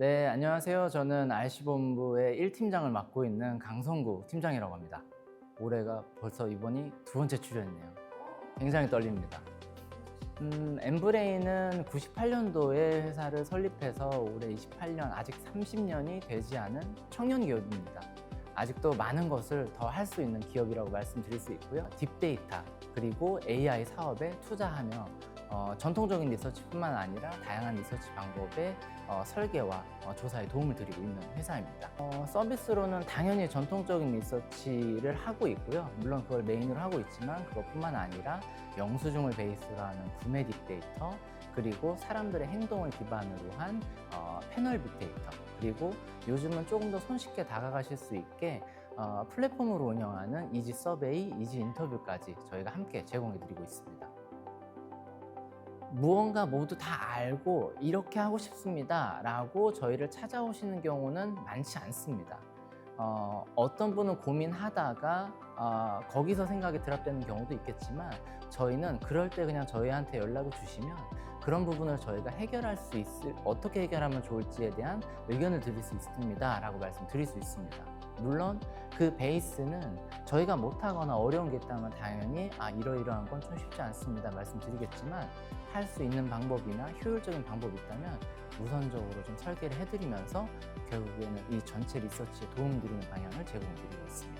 네, 안녕하세요. 저는 RC본부의 1팀장을 맡고 있는 강성구 팀장이라고 합니다. 올해가 벌써 이번이 두 번째 출연이네요. 굉장히 떨립니다. 음, 엠브레인은 98년도에 회사를 설립해서 올해 28년, 아직 30년이 되지 않은 청년 기업입니다. 아직도 많은 것을 더 할 수 있는 기업이라고 말씀드릴 수 있고요. 딥데이터, 그리고 AI 사업에 투자하며 어, 전통적인 리서치뿐만 아니라 다양한 리서치 방법의 어, 설계와 어, 조사에 도움을 드리고 있는 회사입니다. 어, 서비스로는 당연히 전통적인 리서치를 하고 있고요. 물론 그걸 메인으로 하고 있지만 그것뿐만 아니라 영수증을 베이스로 하는 구매 빅데이터, 그리고 사람들의 행동을 기반으로 한 어, 패널 빅데이터, 그리고 요즘은 조금 더 손쉽게 다가가실 수 있게 어, 플랫폼으로 운영하는 이지 서베이, 이지 인터뷰까지 저희가 함께 제공해 드리고 있습니다. 무언가 모두 다 알고 이렇게 하고 싶습니다 라고 저희를 찾아오시는 경우는 많지 않습니다. 어, 어떤 분은 고민하다가 어, 거기서 생각이 드랍되는 경우도 있겠지만 저희는 그럴 때 그냥 저희한테 연락을 주시면 그런 부분을 저희가 해결할 수 있을 어떻게 해결하면 좋을지에 대한 의견을 드릴 수 있습니다 라고 말씀드릴 수 있습니다. 물론 그 베이스는 저희가 못하거나 어려운 게 있다면 당연히 아 이러이러한 건 좀 쉽지 않습니다 말씀드리겠지만 할 수 있는 방법이나 효율적인 방법이 있다면 우선적으로 좀 설계를 해드리면서 결국에는 이 전체 리서치에 도움드리는 방향을 제공드리고 있습니다.